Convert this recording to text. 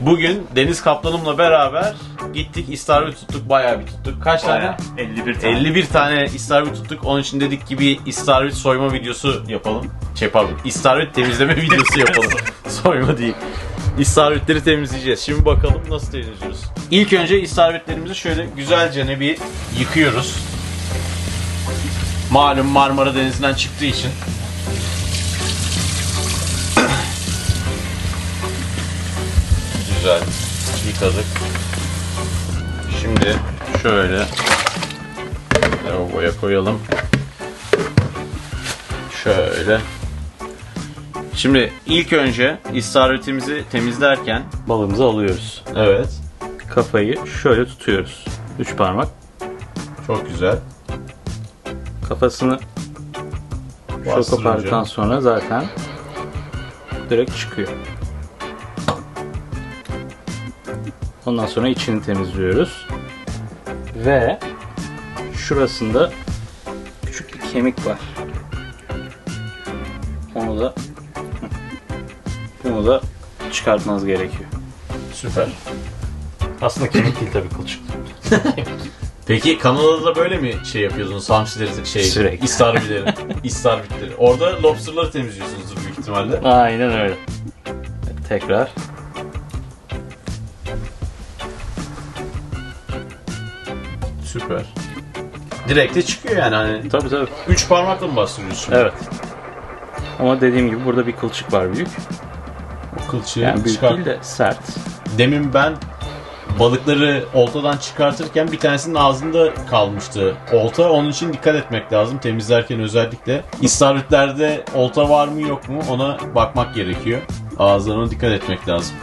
Bugün Deniz Kaplanımla beraber gittik istavrit tuttuk bayağı bir tuttuk. Kaç tane? Bayağı, 51 tane. 51 tane istavrit tuttuk. Onun için dedik ki bir istavrit soyma videosu yapalım. Şey pardon, istavrit temizleme videosu yapalım. soyma değil. İstavritleri temizleyeceğiz. Şimdi bakalım nasıl temizliyoruz. İlk önce istavritlerimizi şöyle güzelce ne bir yıkıyoruz. Malum Marmara Denizi'nden çıktığı için. Güzel yıkadık. Şimdi şöyle lavaboya koyalım. Şöyle. Şimdi ilk önce istavritimizi temizlerken Balığımızı alıyoruz. evet Kafayı şöyle tutuyoruz. Üç parmak. çok güzel. Kafasını şu Bastırınca. kopardıktan sonra zaten direkt çıkıyor. Ondan sonra içini temizliyoruz. Ve şurasında küçük bir kemik var. Onu da bunu da çıkartmanız gerekiyor. Süper. Aslında kemik değil tabii kılçık. Peki Kanada'da da böyle mi şey yapıyordunuz? Hamsileri şey, Sürekli. istarbileri, istarvitleri. Orada lobsterları temizliyorsunuzdur büyük ihtimalle. Aynen öyle. Tekrar Süper. Direkt de çıkıyor yani hani. Tabii tabii. Üç parmakla mı bastırıyorsun? Evet. Ama dediğim gibi burada bir kılçık var büyük. O kılçığı Yani büyük çıkart. değil de sert. Demin ben balıkları oltadan çıkartırken bir tanesinin ağzında kalmıştı olta. Onun için dikkat etmek lazım temizlerken özellikle. İstavritlerde olta var mı yok mu ona bakmak gerekiyor. Ağızlarına dikkat etmek lazım.